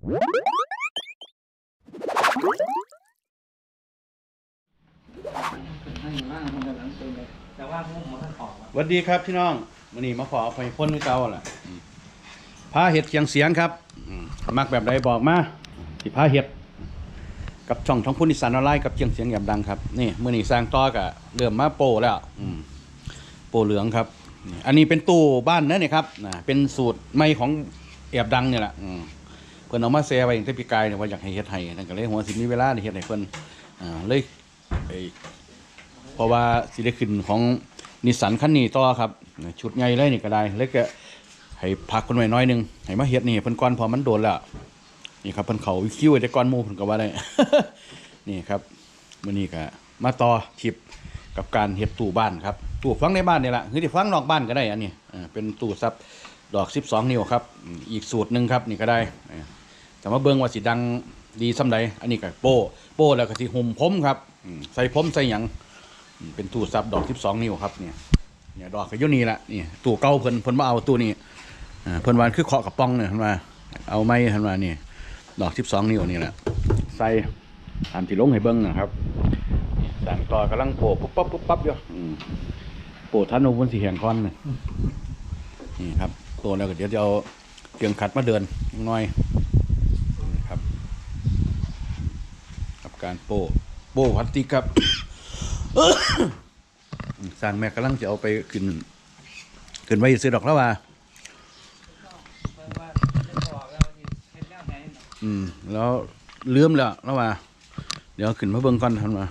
สวัสดีครับพี่น้องวันนี้มาขอไปพ่นให้เก่าแหละอืมพาเห็ดเคียงเสียงครับอืมมักแบบใดบอกมาที่พาเห็ดกับช่องท้องพุ่นอีสานออนไลน์กับเคียงเสียงแบบดังครับนี่มื่อนี้สร้างต่อกะเริ่มมาโปรแล้วอืมโปรเหลืองครับนี่อันนี้เป็นตู้บ้านนะเนี่ยครับนะเป็นสูตรใหม่ของแอบดังเนี่ยแหละอืม เพิ่นเอามาแซ่ไว้อย่างที่ปีกายเนี่ยว่าอยากให้เฮ็ดให้นั่นก็เลยหัวสิมีเวลาได้เฮ็ดให้เพิ่นอ่าเลยไอ้เพราะว่าสิได้ขึ้นของนิสสันคันนี้ต่อครับชุดใหญ่เลยนี่ก็ได้แล้วก็ให้พักคนไว้น้อยหนึงให้มาเฮ็ดนี่เพิ่นก่อนพอมันโดนแล้วนี่ครับเพิ่นเขาคิวไว้แต่ก่อนหมู่เพิ่นก็ว่าได้นี่ครับมื้อนี้ก็มาต่อคลิปกับการเฮ็ดตู้บ้านครับตู้ฟังในบ้านนี่แหละคือที่ฟังนอกบ้านก็ได้อันนี้เป็นตู้ซับดอก 12 นิ้วครับ อีกสูตรหนึ่งครับ นี่ก็ได้ แต่มาเบิ่งว่าสิดังดีส่ำใดอันนี้ก็โป้โป้แล้วก็สิหุ่มผมครับใส่ผมใส่หยังเป็นตู้ซับดอก12นิ้วครับเนี่ยเนี่ยดอกก็ยู่นี่ละนี่ตู้เก่าเพิ่นเพิ่นมาเอาตู้นี้เพิ่นวาคือเคาะกระป๋องเนี่ยเพิ่นว่าเอาไม้เพิ่นว่านี่ดอก12นิ้วนี่แหละใส่ตามที่ลงให้เบิ่งนะครับสั่งต่อกำลังโปะปุ๊บปั๊บปุ๊บปั๊บอยู่อืมโปะทันอาบนสีแหงคอนน่ะนี่ครับตัวแล้วก็เดี๋ยวจะเอาเครื่องขัดมาเดินนิดหน่อยนี่ครับ การโปะโปะพลาสติกครับสร้างแม่กำลังจะเอาไปขึ้นขึ้นไว้ซื้อดอกแล้วว่าออกแล้วเล้วไหนอืมแล้วแล้วว่าเดี๋ยวขึ้นมาเบิ่งก่อนทันว่า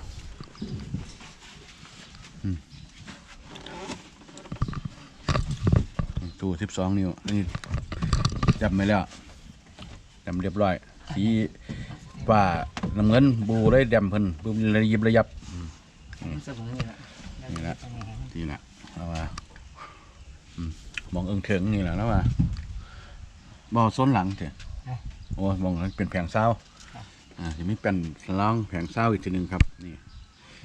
ตู้สิบสองนิ้วอันนี้จับไม่แล้วจับเรียบร้อย สี ว่าน้ำเงินบูได้แดมเพิ่นบูระยิบระยับมันสมนี่แหละนี่แหละนี่แหละแล้วว่าอืมมองเอิงเถิงนี่แหละแล้วว่าบอส้นหลังเถอะโอ้ยมองแล้วเป็นแผงเศร้าอ่าจะมีเป็นล่องแผงเศร้าอีกทีหนึ่งครับนี่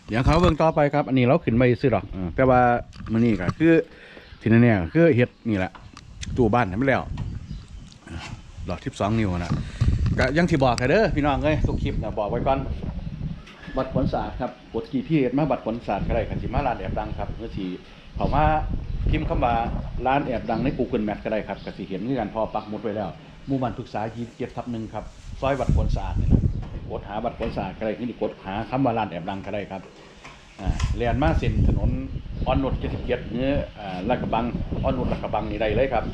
เดี๋ยวเขาเบิ่งต่อไปครับ อันนี้เราขึ้นไปซื้อดอกอ่าแปลว่ามันนี่ก็คือทีนี้เนี่ยคือเฮ็ดนี่แหละตู้บ้านทำไม่แล้วอ่าดอกทิพสองนิ้วนะ ก็ยังที่บอกให้เด้อพี่น้องเอ้ยทุกคลิปนะบอกไว้ก่อนบัตรผลศาสตร์ครับกดกี่พี่มาบัตรผลศาสตร์ก็ได้คันสิมาร้านแอบดังครับเมื่อทีเขามาพิมพ์คำว่าร้านแอบดังใน Google Map ก็ได้ครับกสิเห็นคือกันพอปักหมุดไว้แล้วหมู่บ้านปรึกษา27ทับหนึ่งครับซอยบัตรผลศาสตร์นี่นะกดหาบัตรผลศาสตร์ก็ได้นี่กดหาคำว่าร้านแอบดังก็ได้ครับเรียนมาเส้นถนนอ่อนนุช77เนื้ออ่าลาดกระบังอ่อนนุชลาดกระบังนี่ได้เลยครับ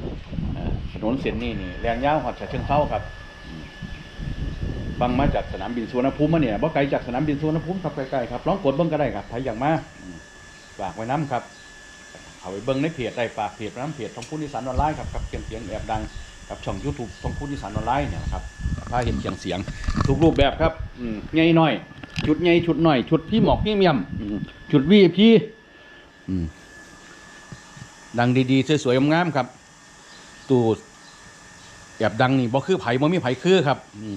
ถนนเส้นนี้นี่แรงยาวหอดฉะเชิงเทราครับ บังมาจากสนามบินสุวรรณภูมิมาเนี่ยบ่ไกลจากสนามบินสุวรรณภูมิครับใกล้ๆครับลองกดเบิ่งก็ได้ครับใครอย่ากมาฝากไว้น้ำครับเอาไปเบิ่งในเพจได้ฝากเพจน้ำเพจท้องพูดอีสานออนไลน์ครับกับเสียงเสียงแอบดังกับช่อง YouTube ท้องพูดอีสานออนไลน์เนี่ยนะครับพาเห็นเสียงเสียงทุกรูปแบบครับอืมใหญ่น้อย ชุดใหญ่ชุดหน้อย ชุดพี่หมอกพี่เมียมชุดวีพี่อืมดังดีๆสวยๆงามๆครับ ตู้แอบดังนี่บ่คือไผ่บ่มีไผ่คือครับ อืม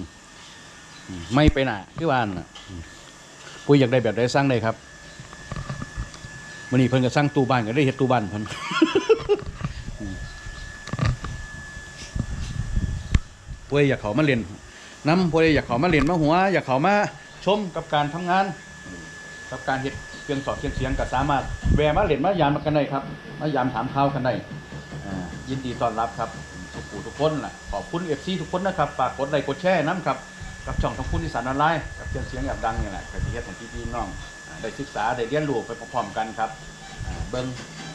ไม่ไปหนาคือว่าน่ะผู้อยากได้แบบใดสร้างได้ครับวันนี้เพิ่นก็สร้างตู้บ้านก็ได้เฮ็ดตู้บ้านเพิ่นผู้ใดอยากเขามาเรียนน้ำผู้ใดอยากเขามาเรียนมาหัว อยากเขามาชมกับการทำงาน กับการเฮ็ดเครื่องสอบเครื่องเสียงก็สามารถแวะมาเรียนมายามกันได้ครับ มายามถามข่าวกันได้ยินดีต้อนรับครับทุกผู้ทุกคนล่ะขอบคุณ FC ทุกคนนะครับฝากกดไลค์กดแชร์น้ำครับ กับช่องของคุณที่สารออนไลน์กับเครื่องเสียงแบบดังนี่แหละกับที่เฮ็ดของพี่ๆน้องได้ศึกษาได้เรียนรู้ไปพร้อมๆกันครับเบิ้ง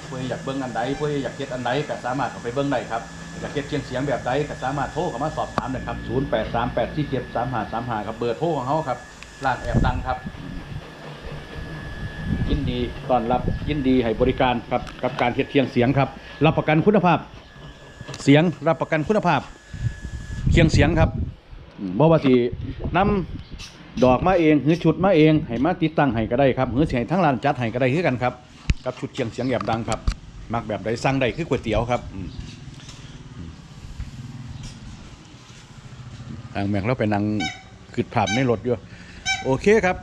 เพื่ออยากเบิ้งอันใดเพื่ออยากเฮ็ดอันใดก็สามารถเข้าไปเบิ้งได้ครับอยากเฮ็ดเครื่องเสียงแบบใดก็สามารถโทรเข้ามาสอบถามได้ครับ 0838473535 ครับ เบอร์โทรของเขาครับร้านแอบดังครับ ยินดีต้อนรับยินดีให้บริการครับ กับการเฮ็ดเครื่องเสียงครับ รับประกันคุณภาพ เสียงรับประกันคุณภาพเครื่องเสียงครับ บ่ว่าสินำดอกมาเองหรือชุดมาเองให้มาติดตั้งให้ก็ได้ครับหรือสิให้ทั้งร้านจัดให้ก็ได้คือกันครับ กับชุดเชียงเสียงแบบดังครับมักแบบใดสั่งได้คือก๋วยเตี๋ยวครับอืมอืมทางแม็กเราไปนั่งขึ้นภาพในรถอยู่โอเคครับ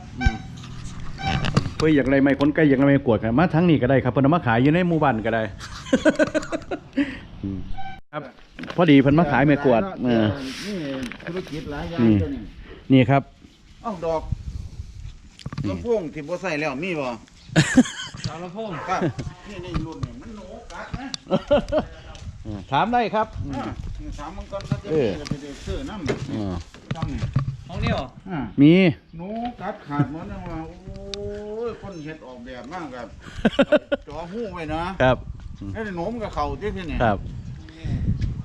เพื่ออยากไรไม่คนใกล้อยากไรไม่กวดครับมาทั้งนี้ก็ได้ครับเพิ่นเอามาขายอยู่ในหมู่บ้านก็ได้ครับ พอดีเพิ่นมาขายไม่กวดเออนี่ธุรกิจหลายอย่างนี่ตัวนี้นี่ครับ เอ้าดอกนี่ลำโพงที่บ่ใส่แล้วมีบ่สารพงครับนี่นี่รุ่นนี่มันโหนกัดนะถามได้ครับอ่านี่ถามมันก่อนเขาจะเอมีอก็ไปได้ซื้อน้ำอ่าทำนี่ห้องนี้เหรออ่ามีหนูกัดขาดเหมือนนะว่าโอ้ยคนเฮ็ดออกแบบมากครับจ่อหู้ไว้นะครับให้หนูมันก็เข้าที่ที่นี่ครับ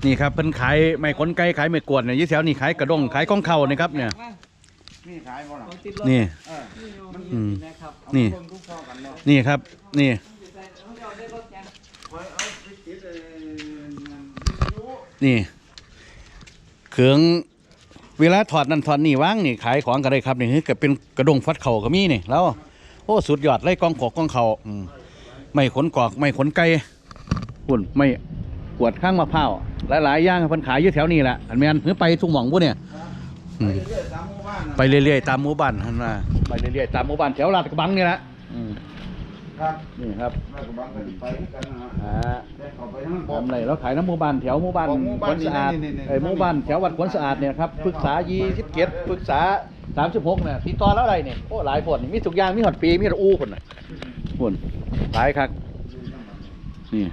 นี่ครับเพิ่นขายไม่ขนไก่ขายไม่กวดเนี่ยยี่แถวนี่ขายกระด้งขายของเขานี่ครับเนี่ย นี่ขายบ่ล่ะเอาติดรถนี่ เออมันอืมนะครับเอานี่คนทุกข้อกันเนาะนี่ครับ นี่ เอาได้รถยังไว้เอาไปติดเอ่อวิทยุนี่เครื่องเวลาถอดนั่นถอดนี่ว่างนี่ขายของก็ได้ครับนี่คือก็เป็นกระดงฟัดเข่าก็มีนี่แล้วโอ้สุดยอดเลยกองกอกกองเข่าอืมไม่ขนกอกไม่ขนไก่หุ่นไม่ ปวดข้างมะพร้าวหลายๆอย่างเพิ่นขายอยู่แถวนี้แหละอันแม่นหรือไปทุกหม่องบุเนี่ยอืมไปเรื่อยๆตามหมู่บ้านน่ะไปเรื่อยๆตามหมู่บ้านท่านว่าไปเรื่อยๆตามหมู่บ้านแถวลาดกระบังนี่แหละอืมครับนี่ครับแล้วก็บางก็สิไปคือกันนะฮะอ่า แต่เข้าไปทางบ่ทำไรแล้วขายน้ำหมู่บ้านแถวหมู่บ้านของหมู่ขบ้านนสะอาดนี่ๆๆๆไอ้ยหมู่บ้านแถววัดขนสะอาดเนี่ยครับปรึกษายี่สิบเจ็ดปรึกษาสามสิบหกเนี่ยติดต่อแล้วอะไรเนี่ยโอ้หลายผลมีทุกอย่างมีหอดปีมีหอดอู้คนน่ะคนหลายครับนี่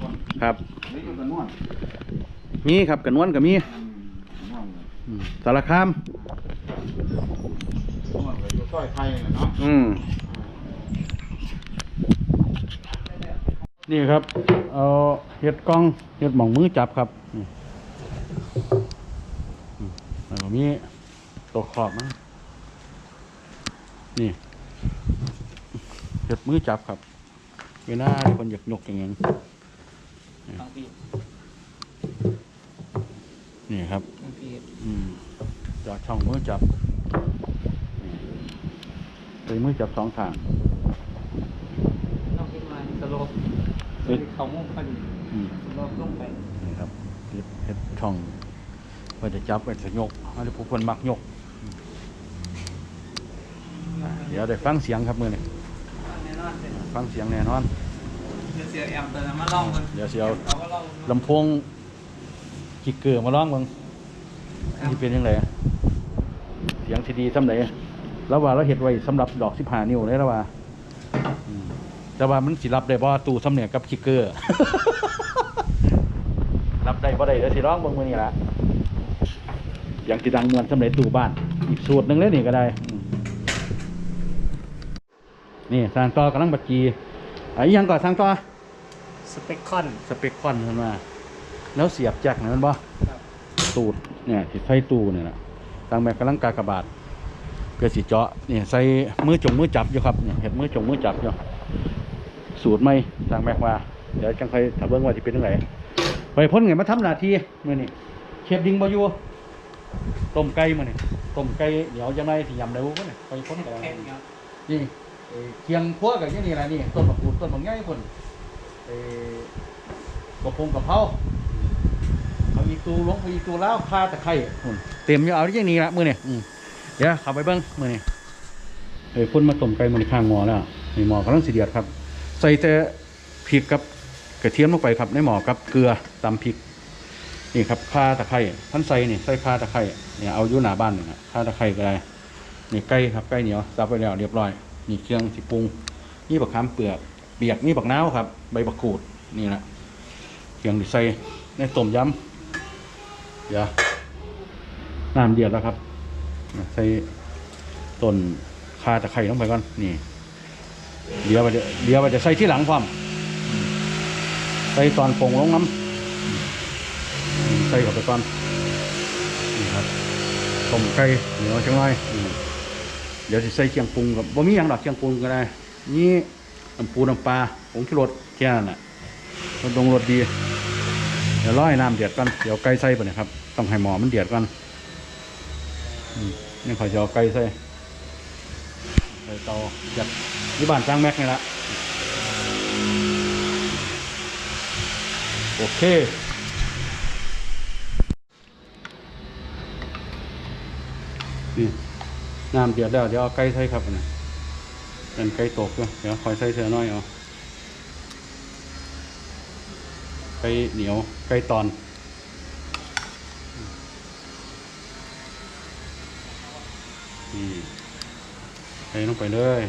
คนครับนี่อยู่กันนวลมีครับกันนวลกับมีอืมนวลเลยอืมสารคามนวลเลยอยู่ซอยไทยน่ะเนาะอืมนี่ครับเอาเห็ดกล้องเห็ดหม่องมือจับครับนี่อืมแล้วก็มีตัวขอบนะนี่เห็ดมือจับครับ เวลาคนอยากยกอย่างเงี้ยบางปีนี่ครับบางปีอืมจอดช่องมือจับนี่เป็นมือจับสองทางต้องขึ้นมาสโลปเฮ้ยเขามุ่งพอดีอืมสโลปลงไปนี่ครับเฮ็ดเฮ็ดช่องไว้จะจับไว้จะยกอันนี้ผู้คนมักยกอ่าเดี๋ยวได้ฟังเสียงครับมือนี่แน่นอนเลย ฟังเสียงแน่นอน เดี๋ยวเสียแอมตัวนั้นมาลองมันเดี๋ยวเสียวเราก็ลองลำโพงกิกเกอร์มาร้องเบิ่งนี่เป็นยังไงเสียงที่ดีสำไหนแล้วว่าเราเห็ดไว้สำหรับดอกสิบห้านิ้วเลยแล้วว่าอืมแต่ว่ามันสิรับได้บ่ตู้สำเนียงกับกิกเกอร์ รับได้บ่ได้เดี๋ยวสิร้องเบิ่งมื้อนี้ล่ะอย่างที่ดังมวนสำเร็จตู้บ้าน อีกสูตรหนึ่งเลยนี่ก็ได้อืม นี่สร้างต่อกำลังบัดจีอะอีหยังก่อนสร้างต่อสเปคคอนสเปคคอนขึ้นมา แล้วเสียบแจ็คนะมันบ่ครับตูดเนี่ยที่ใส่ตู้เนี่ยนะทางแบบกำลังกากบาทเพื่อสิเจาะเนี่ยใส่มือจงมือจับอยู่ครับเนี่ยเห็ดมือจงมือจับอยู่สูตรไม่ทางแบบว่าเดี๋ยวจังค่อยถ้าเบิ่งว่าสิเป็นจังไงไปพ้นไงมาทำหน้าที่มื้อนี้เชฟดิ้งบ่อยู่ต้มไก่มื้อนี้ต้มไก่เดี๋ยวจังไดสิยำได้บ่เนี่ยไปพ้นกันแค่นี้ครับนี่ เคียงพวกับยี่นี่แหละนี่ต้นมะกรูดต้นมะง่ายคนเอ่อกระพงกระเพราเอาอีตูลงไปอีตูแล้วคาตะไคร่เต็มอยู่เอาที่นี่ละมือเนี่ยเดี๋ยวขับไปเบิ้งมือเนี่ยเอ้ยพ่นมาต้มไก่มันข้างหม้อแล้วนี่หม้อกำลังสีเดียดครับ ใส่แต่พริกกับกระเทียมลงไปครับในหม้อกับเกลือตำพริกนี่ครับข่าตะไคร้ท่านใส่นี่ใส่ข่าตะไคร้เนี่ยเอาอยู่หน้าบ้านนี่นะข่าตะไคร้ก็ได้นี่ไก่ครับไก่เหนียวซับไปแล้วเรียบร้อยีเครื่องสิปรุงนี่บักขามเปลือกเปียกนี่บักน้าวครับ ใบบักขูดนี่แหละเครื่องที่ใส่ในต้มยำเดี๋ยวน้ำเดือดแล้วครับใส่ต้นคาตะไคร้ลงไปก่อนนี่เดี๋ยวไปเดี๋ยวไปจะใส่ที่หลังความใส่ตอนปงลงน้ำใส่เข้าไปก่อนนี่ครับต้มไก่เหนียวจังเลย ดี๋ยวจะใส่เชียงปรุงกับบ่มีหยังดอกเชียงปรุงก็ได้นี่น้ำปูน้ำปลาผงชูรสแค่นั้นน่ะรสดงรสดี เดี๋ยวร้อให้น้ำเดือดก่อนเดี๋ยวไก่ใส่ไปนะครับ ต้องให้หมอมันเดือดก่อนนี่ขอยจะเอาไก่ใส่ใส่เตาจัดที่บ้านจ้างแม็กนี่ละโอเคนี่ น้ำเดือดแล้วเดี๋ยวเอาไก่ใส่ครับนะเป็นไก่ตกด้วยเดี๋ยวคอยใส่เสือน้อยเอาไก่เหนียวไก่ตอนนี่ใส่ลงไปเลย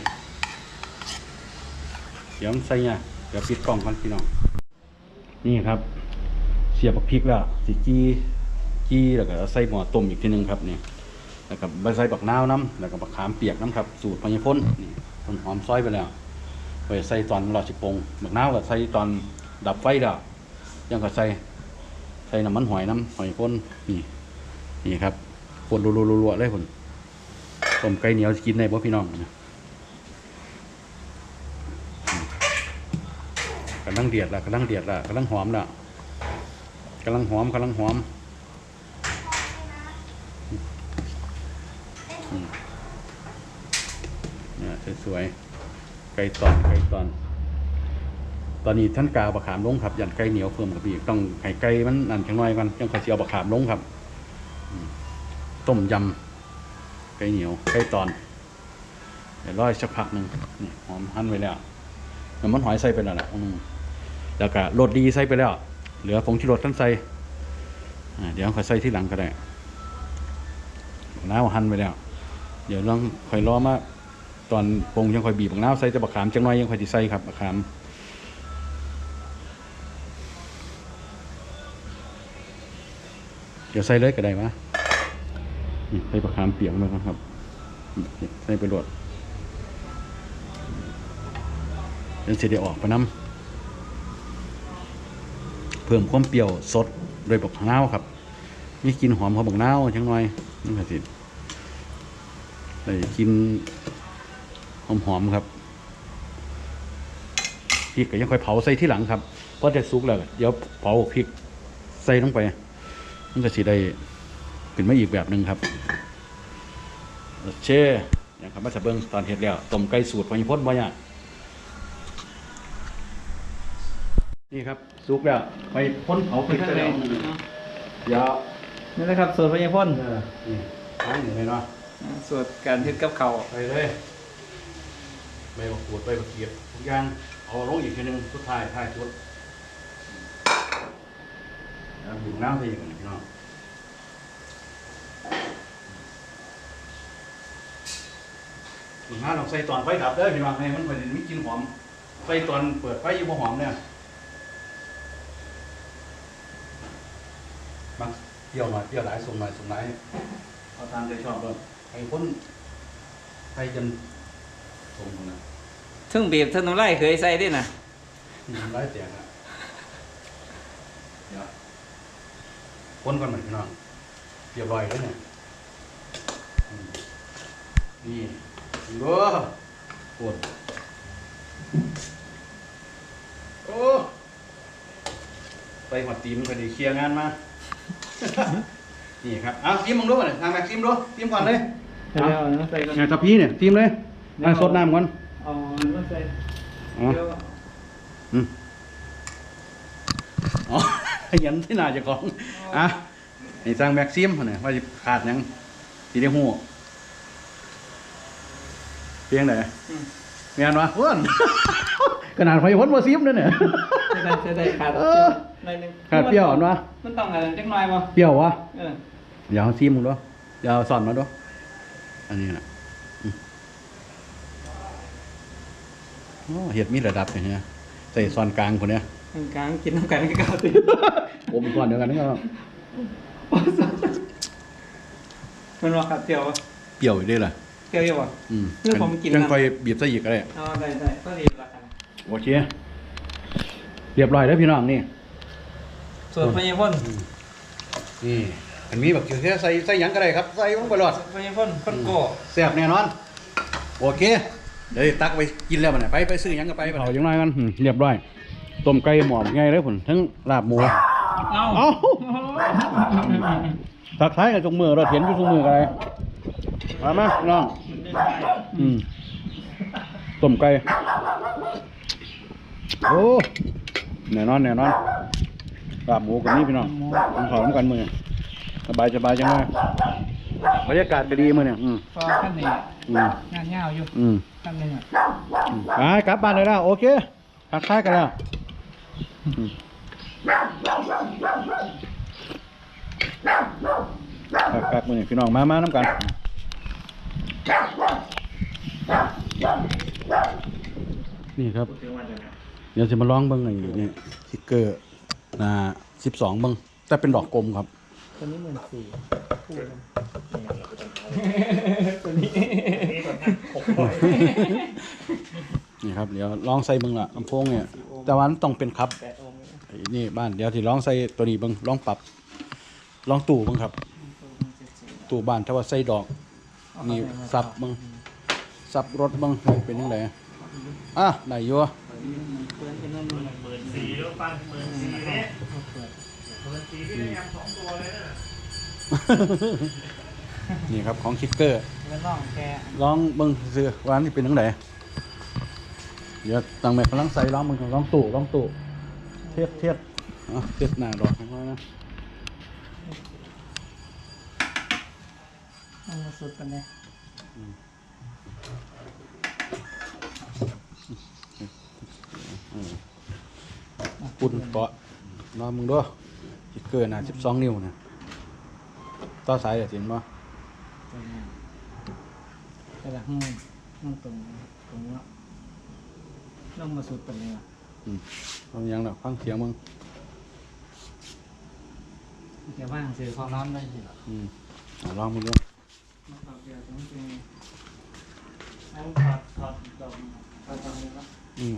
เดี๋ยวใส่เนี่ยเดี๋ยวปิดกล่องกันพี่น้องนี่ครับ เสียบพริกแล้วสิกี้กี้แล้วก็ใส่หม้อต้มอีกทีนึงครับเนี่ย แล้วก็ใบใส่บักนาวน้ำแล้วก็บักขามเปียกน้ำครับ สูตรพญพนนี่ต้นหอมซอยไปแล้วไปใส่ตอนรอสิปงบักนาวก็ใส่ตอนดับไฟแล้วยังก็ใส่ใส่น้ำมันหอยน้ำหอยพ่นนี่นี่ครับคนรัวๆๆๆเลยคนต้มไก่เหนียวสิกินได้บ่พี่น้องนะอืมกำลังเดือดละกำลังเดือดละกำลังหอมละกำลังหอมกำลังหอมอืมเนี่ยส วยไก่ตอนไก่ตอน ตอนนี้ท่านกาวบะขามลงครับยันไก่เหนียวเพิ่มกับอีกต้องให้ไก่มันนั่นจังน้อยกันยังขอเสียวบะขามลงครับต้มยำไก่เหนียวไก่ตอนเดี๋ยวร้อยสักพักหนึ่งนี่หอมหั่นไว้แล้วน้ำมันหอยใส่ไปแล้วนะอืมแล้วก็รสดีใส่ไปแล้ว เหลือผงชูรสท่านใส่เดี๋ยวค่อยใส่ที่หลังก็ได้น้ำหั่นไปแล้ว เดี๋ยวลองค่อยรอมา ตอนปรุงยังค่อยบีบบักน้ำใส่แต่บะขามจังน้อยยังค่อยสิใส่ครับบะขามเดี๋ยวใส่เลยก็ได้วะใส่ประคามเปียกมาครับใส่ไปรวดเดี๋ยวเสร็จเดี๋ยวออกไปน้ำเพิ่มความเปรี้ยวสดโดยบักนาวครับมีกลินหอมของบักนาวจังน่อยนี่ครับสิได้กิน หอมๆครับพริกก็ยังค่อยเผาใส่ที่หลังครับเพราะจะสุกแล้วเดี๋ยวเผาพริกใส่ลงไป มันก็สิได้ขึ้นมาอีกแบบหนึ่งครับโอเคอย่างครับมาจะเบิ้งตอนเห็ดแล้วต้มไก่สูตรพญพจน์บ่เนี่ยนี่ครับสุกแล้วไปพ้นเผาพริกไปแล้วเดี๋ยวนี่แหละครับสูตรพญาพ่นเออนี่ทางอยู่เลยเนาะสูตรการเฮ็ดกับเขาวไปเลย ใบบักขูดใบบักเกียบทุกอย่างเอาลงอีกทีหนึงสุดท้ายท้ายสุดแล้วอยู่น้ำไปอีกหนึ่งพี่น้องถึงห้าลองใส่ตอนไฟดับเด้อพี่น้องให้มันไปมีกลินหอมใส่ตอนเปิดไฟอยู่บ่หอมเนี่ยมักเปรี้ยวหน่อยเปรี้ยวหลายส่งหน่อยส่งหลายเอาตามใจชอบเลยให้คนไปจน ส่งคนนะทึ่งบีบทึ่งน้ำลายเคยใส่ด้วยนะมีทำร้ายเสียงอะเดี๋ยวคนก่อนหน่อยพี่น้องเรียบร้อยแล้วเนี่ยอืมนี่ดูปวดโอ้ไปหัดตีมนพอดีเคลียร์งานมา นี่ครับ เอาทีมมึงดูก่อนเลยทางแม็กทีมดูทีมก่อนเลย ใส่แล้วนะใส่ก่อนงานทับพี่เนี่ยทีมเลย มาสดน้ำก่อนเอามาใส่อ๋อเดี๋ยวอืมอ๋อขยันที่นาเจะของอะนี่สร้างแม็กซิมเนี่ยว่าจะขาดหยังสีได้หูเพียงไหนอืมเมียนวะเพื่อนขนาดไฟพ้นมาซิมเลยเนี่ยใส่ได้ใส่ได้ขาดเอเปรี้ยวหอน่อยหนึงขาดเปรี้ยวอ่อนวะมันต้องอะไรจักหน่อยบ่เปรี้ยววะ เออเดี๋ยวเอาซิมมึงด้วยเดี๋ยวเอาสอนมาด้วย อันนี้นะอืม โอ้เห็ดมีระดับอย่างเงี้ยใส่ซอนกลางคนเนี้ยตรงกลางกินน้ำกันก็เก่าติโอ้มีก่อนเดียวกันนี่ก็มันว่าขาดเปรี้ยวบ่เปรี้ยวอยู่ด้วยล่ะเปรี้ยวอยู่บ่อืมเรื่องผมกินนะจังค่อยบีบใส่อีกก็ได้เอาได้ได้ก็ดีละกันโอเคเรียบร้อยแล้วพี่น้องนี่สูตรพญาพ่นนี่อันนี้แบบเกี่ยวใส่ใส่หยังก็ได้ครับ ใส่ลงไปรอดสูตรพญาพ่นพ่นโก้แซ่บแน่นอน โอเค เดี๋ยวตักไปกินแล้วมันน่ะไปไปซื้อหยังก็ไปเอาจังไรกันเรียบร้อย ต้มไก่หมอมไงเลยผลทั้งลาบหมู เอาเอ้าทักทายกับจงมือเราเห็นอยู่จงมือกันเลยมามาน้องอืมต้มไก่ โอ้แน่นอนแน่นอนลาบหมูกับนี่พี่น้องต้องขอน้ำกันมือสบายสบายจังเลยบรรยากาศก็ดีมือเนี่ยอืมพอขั้นนี้อืมงานยาวอยู่ อืม ทำไงอะกลับบ้านเลยแล้วโอเคทักทายกันแล้วครับครับมือนี่พี่น้องมาๆน้ำกันนี่ครับ เดี๋ยวจะมาลองบิ้งอย่อยนี่สติกเกอร์นะสิบสองบ้างแต่เป็นดอกกลมครับ ตัวนี้เหมือนสี่ตัวนี้ นี่ครับเดี๋ยวลองใส่เบิ้งละลำโพงเนี่ย แต่ว่ามันต้องเป็นครับไอ้นี่บ้านเดี๋ยวที่ลองใส่ตัวนี้เบิ้งลองปรับ ลองตู่เบิ้งครับ ตู่บ้านถ้าว่าใส่ดอก นี่ซับเบิ้งซับรถเบิ้งเป็นยังไงอะได้อยู่เพื่อนที่นั่นหมื่นสี่แล้วฟังหมื่นสี่เนี่ยหมื่นสี่ที่ได้แอมสองตัวเลยนะ นี่ครับของคิกเกอร์เงินน่องแกลองเบิ้งซื้อร้านนี้เป็นยังไงเดี๋ยวตั้งแม่กำลังใส่ลองมึงลองตู่ลองตู่เทียบเทียบอะเทียบหน้าดอกให้เขานะต้องมาสุดกันเลยปุ่นเกาะลองมึงด้วยคิกเกอร์หน้าสิบสองนิ้วนะต่อสายเดี๋ยวเห็นป่ ตัวนี้แต่ละห้องห้องตรงตรงนี้ต้องมาสุดกันเลยว่ะลองยังดอกฟังเสียงมึงแกว่างซื้อความร้อนได้สิอืมอะลองมึงดูมาปรับเดี๋ยวต้องจริงแล้วถอดถอดดอกถอดดอกเลยว่าอืม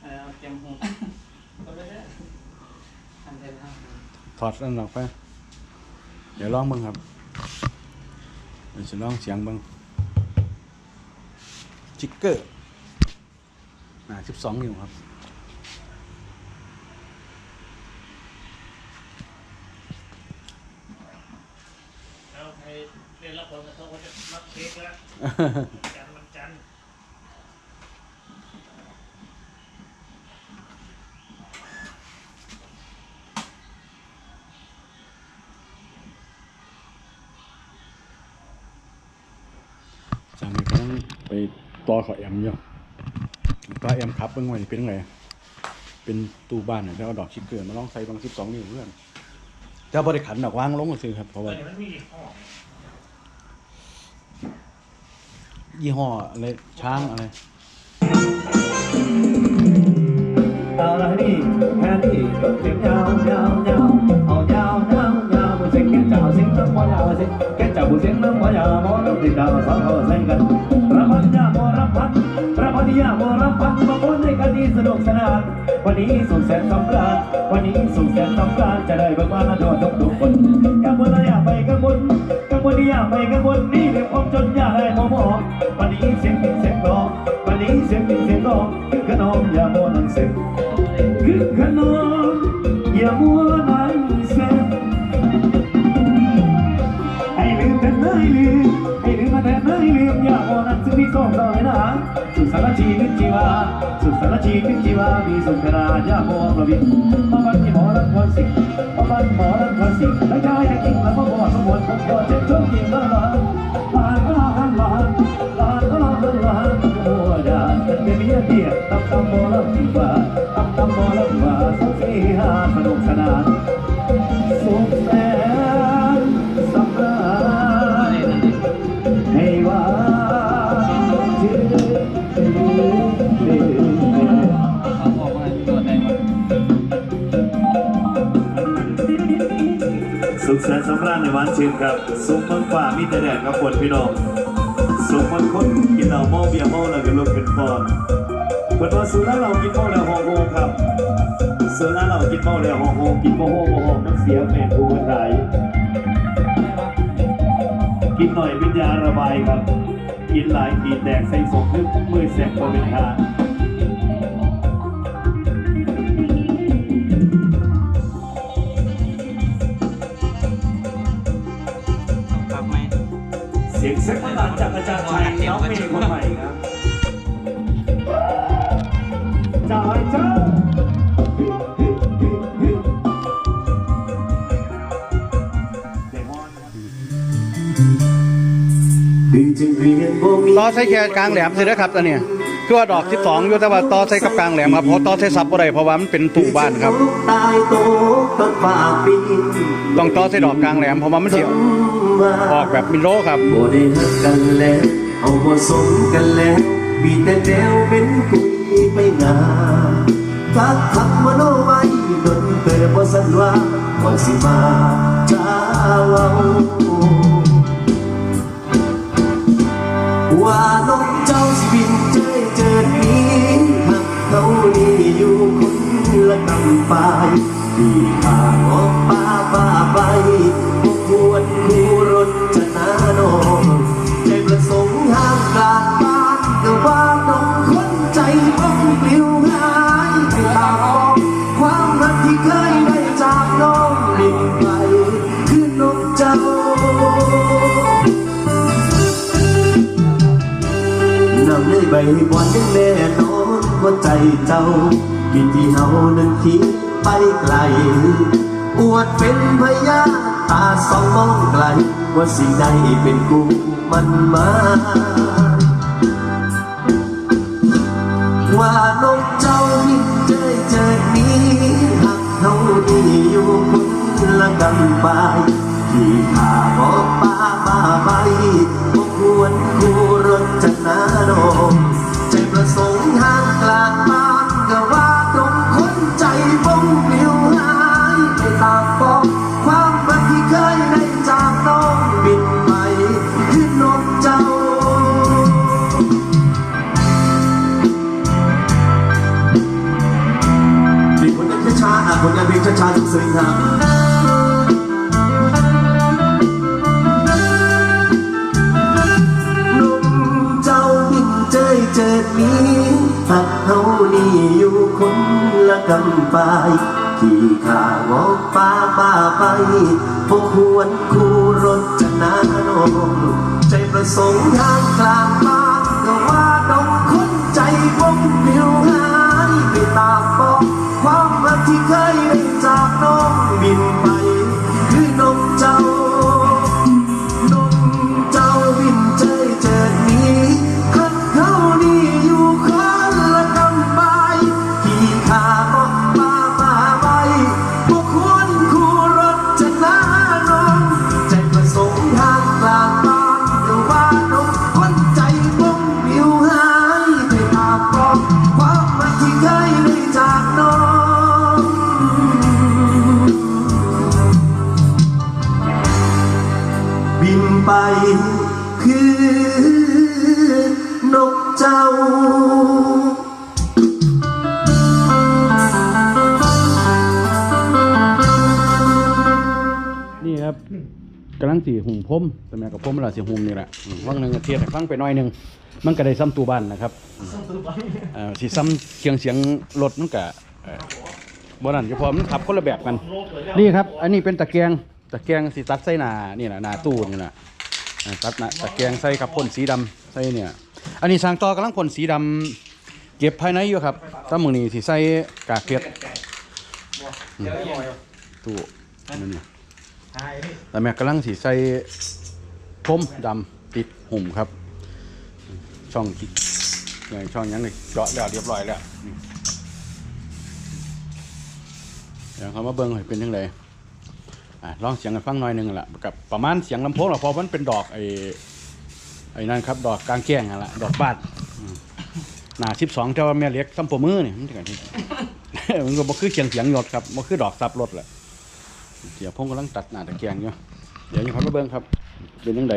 เอาเตรียมหูเอาไปได้อันเดียวทางถอดนั่นออกไปเดี๋ยวลองมึงครับ เดี๋ยวจะลองเสียงบางจิกเกอร์หนาสิบสองนิ้วครับแล้วใครเล่นละครกับเขาก็จะมักเค้กแล้วจันทร์มันจันทร์ จากนี้ก็ต้องไปต่อเขอแอมอยู่ต่อแอมครับเบิ่งไว้เป็นไงเป็นตู้บ้านเนี่ยแล้วเอาดอกชิคเกอร์มาลองใส่บางสิบสองนิ้วเพื่อนแต่บริขันดอกวางลงก็ซื้อครับเพราะว่ายี่ห้ออะไรช้างอะไรเอาละนี่แค่นี้เสียงยาวยาวยาวเอายาวยาวยาวบุเสียงแก่เจ้าเสียงน้ำมันยาวเสียงแก่ เจ้าบุเสียงน้ำมันยาวมอน้ำติดดาวสองเขาใส่กันรับพันยาโมรับพันรับพันยาโมรับพันมาพูดในกันดีสนุกสนานวันนี้สุขแสนสำราญวันนี้สุขแสนสำราญจะได้บังมาทั่วทุกทุกคนกังวลอย่าไปกังวลกังวลอย่าไปกังวลนี่เรื่องความจนอย่าให้มองมองวันนี้เสียงพินเสียงกลองวันนี้เสียงพินเสียงกลองคือขนมอย่าโมนังเสียงคือขนมอย่ามัวนั่ง ไม่ลืมให้ลืมมาแต่ไม่ลืมอย่ามัวนั่งซึ่งมีสองเราเลยนะสุขสันต์ชีวิตชีวาสุขสันต์ชีวิตชีวามีสุขราอย่ามัวประวิตมาบันที่หมอรักวันสิมาบันหมอรักวันสิแล้วใจให้กินแล้วมาบอกสมบูรณ์ผมก็เจ็บจนกินละลานหลานก็หลานลานหลานลานลานมัวดาแต่ไม่มียเดียตับตับโมลับที่ว่าตับตับโมลับว่าสุขสีหาสนุกสนานสุขแส แสนสำราญในวันชื่นครับสุขเมืองฟ้ามีแต่แดดกับฝนพี่น้องสุขมันคนกินเหล้าเมาเบียร์เมาแล้วก็ลุกขึ้นฟอนเปิดว่าสุราเรากินเมาแล้วฮองโฮครับสุราเรากินเมาแล้วฮองโฮกินโมโหโมโหมันเสียเป็นผู้คนไทยกินหน่อยวิญญาณระบายครับ กินหลายขีดแตกใส่สมนึกมือแสบพอเป็นทาง จารย์ชัยน้องเมย์คนใหม่ครับจ่ายเจ้าต่อใส่แค่กลางแหลมสินะครับตอนเนี้ยคือว่าดอกสิบสองยู่แต่ว่าต่อใส่กับกลางแหลมครับเพราะต่อใส่ซับบ่ได้เพราะว่ามันเป็นตู้บ้านครับ ต้องต่อใส่ดอกกลางแหลมเพราะว่ามันเสียวออกแบบมินโลครับ บ่ได้ฮักกันแล้วเอาบ่สมกันแล้วมีแต่แนวเป็นกุยไปหนากักขับมโนไว้ดนเติบ่สันว่าก่อนสิมาจ้าเว้าว่านกเจ้าสิบินเจยเจิดหนี้หักเขานี่อยู่คนละกำปายดีทางออกป่าป่าไป ใบบอนยังแน่นอนว่าใจเจ้าบินที่เฮานั้นคิดไปไกล อวดเป็นพยาตาสองมองไกล ว่าสิ่งใดเป็นกูมันมาว่านกเจ้าบินเจยเจอนี้หักเขาดีอยู่คนละกำปายที่ข้าบอกป้ามาไปบกควร คู่รถจะนนาโนมใจประสงค์ห่างกลางบ้านก็ว่าตรงคนใจบ้งปลิวหายไปตามบอกความรักที่เคยได้จากน้องบินไปคือนกเจ้ามีผลงานช้าๆอะผลงานเพลงช้าๆซึ้งๆครั นี้หักเฮานี่อยู่คนละกำปายที่ข้าวอกป่ามาไปพวกควรคู่รถจะนาโนมใจประสงค์ทางกลางบ้านก็ว่าดองคนใจบงปลิวหายไปตามบอกความรักที่เคยได้จากน้องบินไป กำลังสีหุ่มพรมแต่แม่กับพรมเราสีหุ่มนี่แหละอืมว่างหนึ่งก็เทียบให้ฟังไปหน่อยหนึ่งมันก็ได้ซ้ำตัวบ้านนะครับเอ่อสีซ้ำเสียงเสียงรถมันก็เอ่อบ่นั่นเฉพาะมันขับคนละแบบกัน นี่ครับ อันนี้เป็นตะแกรงตะแกรงสีตัดใส่หนานี่แหละหนาตู้นี่แหละอ่าตัดหนาตะแกรงใส่กับพ่นสีดำใส่เนี่ย อันนี้สร้างต่อกำลังพ่นสีดำเก็บภายในอยู่ครับถ้ามือนี้สิใส่กากเพชรอืมตู้นั่นนี่ แต่แม่กำลังสีใส่พรมดำติดหุ่มครับ ช่องที่อย่างช่องยังเลยเจาะแล้วเรียบร้อยแล้วเดี๋ยวเขามาเบิ้งให้เป็นยังไงลองเสียงกันฟังหน่อยหนึงนั่นแหละกับประมาณเสียงลำโพงหรอพราะมันเป็นดอกไอ้ไอ้นั่นครับ ดอกกลางแก้งนั่นแหละดอกบาดหนาสิบสองเจ้าแม่เล็กซ้ำปมือนี่มันจะกันที่มันก็บ่คือเสียงเสียงหยดครับบ่คือดอกซับรถแหละ เดี๋ยวพงกำลังตัดหน้าตะเกียงอยู่เดี๋ยวยังพักมาเบิ้งครับ เป็นยังไง